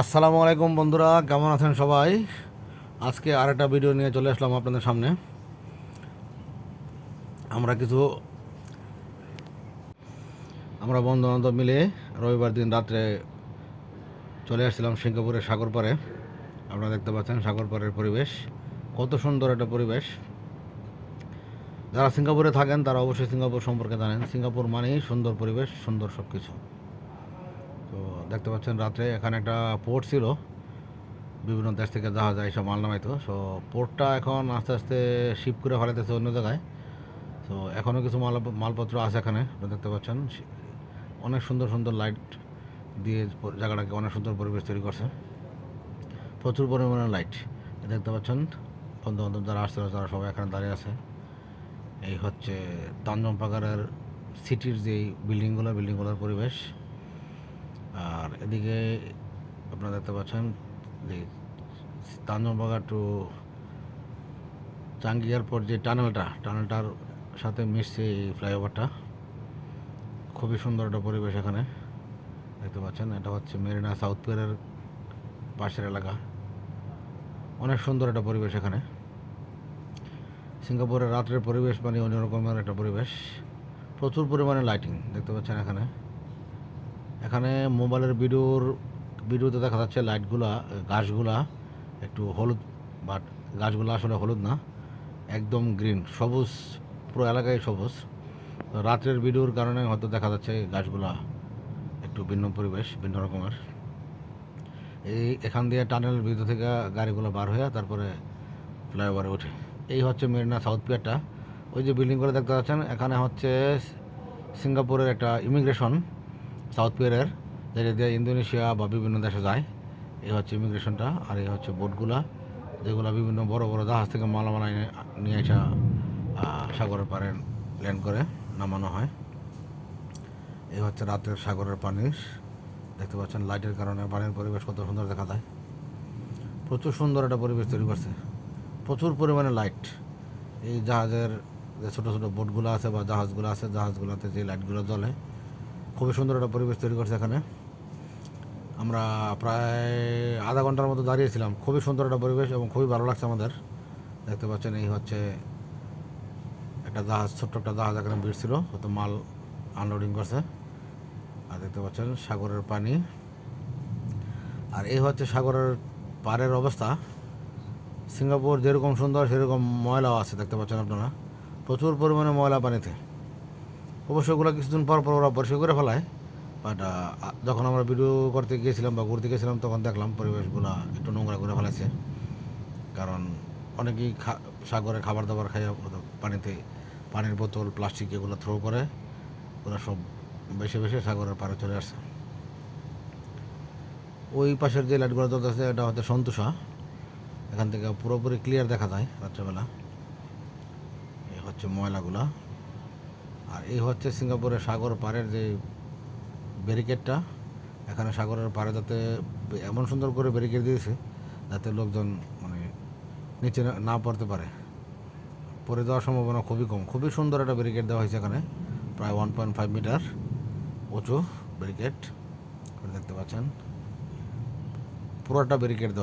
আসসালামু আলাইকুম বন্ধুরা, কেমন আছেন সবাই? আজকে আরেকটা ভিডিও নিয়ে চলে আসলাম আপনাদের সামনে। আমরা কিছু আমরা বন্ধু বান্ধব মিলে রবিবার দিন রাত্রে চলে আসছিলাম সিঙ্গাপুরের সাগর পাড়ে। আপনারা দেখতে পাচ্ছেন সাগর পাড়ের পরিবেশ। কত সুন্দর একটা পরিবেশ। যারা সিঙ্গাপুরে থাকেন তারা অবশ্যই সিঙ্গাপুর সম্পর্কে জানেন। সিঙ্গাপুর মানেই সুন্দর পরিবেশ, সুন্দর সব কিছু তো দেখতে পাচ্ছেন রাত্রে এখানে একটা পোর্ট ছিল। বিভিন্ন দেশ থেকে জাহাজ এইসব মাল নামাইতো। সো পোর্টটা এখন আস্তে আস্তে শিপ করে ফেলাইতেছে অন্য জায়গায়। তো এখনও কিছু মাল, মালপত্র আছে এখানে দেখতে পাচ্ছেন। অনেক সুন্দর সুন্দর লাইট দিয়ে জায়গাটাকে অনেক সুন্দর পরিবেশ তৈরি করছে। প্রচুর পরিমাণে লাইট দেখতে পাচ্ছেন বন্ধু বান্ধব যারা আসছিল তারা সবাই এখানে দাঁড়িয়ে আছে। এই হচ্ছে তাঞ্জম পাগারের সিটির যে বিল্ডিংগুলো বিল্ডিংগুলোর পরিবেশ। আর এদিকে আপনারা দেখতে পাচ্ছেন যে তাঞ্জমবাগা টু চাঙ্গি এয়ারপোর্ট যে টানেলটা, টানেলটার সাথে মিশছে এই ফ্লাইওভারটা খুবই সুন্দর একটা পরিবেশ এখানে। দেখতে পাচ্ছেন, এটা হচ্ছে মেরিনা সাউথ পিয়ারের পাশের এলাকা। অনেক সুন্দর একটা পরিবেশ এখানে। সিঙ্গাপুরের রাত্রের পরিবেশ মানে অন্য রকমের একটা পরিবেশ। প্রচুর পরিমাণে লাইটিং দেখতে পাচ্ছেন এখানে। এখানে মোবাইলের ভিডিওর ভিডিওতে দেখা যাচ্ছে লাইটগুলা, গাছগুলা একটু হলুদ, বাট গাছগুলো আসলে হলুদ না, একদম গ্রিন, সবুজ, পুরো এলাকায় সবুজ। রাত্রের ভিডিওর কারণে হয়তো দেখা যাচ্ছে গাছগুলা একটু ভিন্ন পরিবেশ, ভিন্ন রকমের। এই এখান দিয়ে টানেলের ভিতর থেকে গাড়িগুলো বার হয়ে তারপরে ফ্লাইওভারে ওঠে। এই হচ্ছে মেরিনা সাউথ পিয়ারটা। ওই যে বিল্ডিংগুলো দেখতে পাচ্ছেন, এখানে হচ্ছে সিঙ্গাপুরের একটা ইমিগ্রেশন। সাউথ পিয়ারের যেটা দিয়ে ইন্দোনেশিয়া বা বিভিন্ন দেশে যায়। এই হচ্ছে ইমিগ্রেশনটা, আর এই হচ্ছে বোটগুলা, যেগুলো বিভিন্ন বড় বড় জাহাজ থেকে মালামাল নিয়ে আসা সাগরের পাড়ে ল্যান্ড করে, নামানো হয়। এই হচ্ছে রাতের সাগরের পানির, দেখতে পাচ্ছেন লাইটের কারণে পানির পরিবেশ কত সুন্দর দেখা যায়। প্রচুর সুন্দর একটা পরিবেশ তৈরি করছে। প্রচুর পরিমাণে লাইট। এই জাহাজের যে ছোটো ছোটো বোটগুলো আছে বা জাহাজগুলো আছে, জাহাজগুলোতে যে লাইটগুলো জ্বলে খুবই সুন্দর একটা পরিবেশ তৈরি করছে এখানে। আমরা প্রায় আধা ঘণ্টার মতো দাঁড়িয়েছিলাম। খুবই সুন্দর একটা পরিবেশ এবং খুবই ভালো লাগছে আমাদের। দেখতে পাচ্ছেন, এই হচ্ছে একটা জাহাজ, ছোট্ট একটা জাহাজ এখানে ভিড় ছিল। হয়তো মাল আনলোডিং করছে। আর দেখতে পাচ্ছেন, সাগরের পানি। আর এই হচ্ছে সাগরের পাড়ের অবস্থা। সিঙ্গাপুর যেরকম সুন্দর, সেরকম ময়লাও আছে, দেখতে পাচ্ছেন আপনারা। প্রচুর পরিমাণে ময়লা পানিতে। অবশ্য ওগুলো কিছুদিন পর পর ওরা পরিষ্কার করে ফেলায়। বাট যখন আমরা ভিডিও করতে গিয়েছিলাম বা ঘুরতে গিয়েছিলাম, তখন দেখলাম পরিবেশগুলো একটু নোংরা করে ফেলেছে কারণ অনেকেই সাগরে খাবার দাবার খাই পানিতে, পানির বোতল প্লাস্টিক এগুলো থ্রো করে, ওরা সব বেশি বেশি সাগরের পাড়ে চলে আসছে। ওই পাশের যে লাইটগুলো জ্বলতেছে, এটা হচ্ছে সন্তোষা। এখান থেকে পুরোপুরি ক্লিয়ার দেখা যায় রাত্রেবেলা। এই হচ্ছে ময়লাগুলা। আর এই হচ্ছে সিঙ্গাপুরের সাগর পাড়ের যে ব্যারিকেডটা এখানে সাগরের পাড়ে যাতে এমন সুন্দর করে ব্যারিকেড দিয়েছে, যাতে লোকজন মানে নিচে না- পড়তে পারে। পড়ে যাওয়ার সম্ভাবনা খুবই কম। খুবই সুন্দর একটা ব্যারিকেড দেওয়া হয়েছে এখানে। প্রায় ওয়ান পয়েন্ট ফাইভ মিটার উঁচু ব্যারিকেড দেখতে পাচ্ছেন। পুরোটা ব্যারিকেড দেওয়া।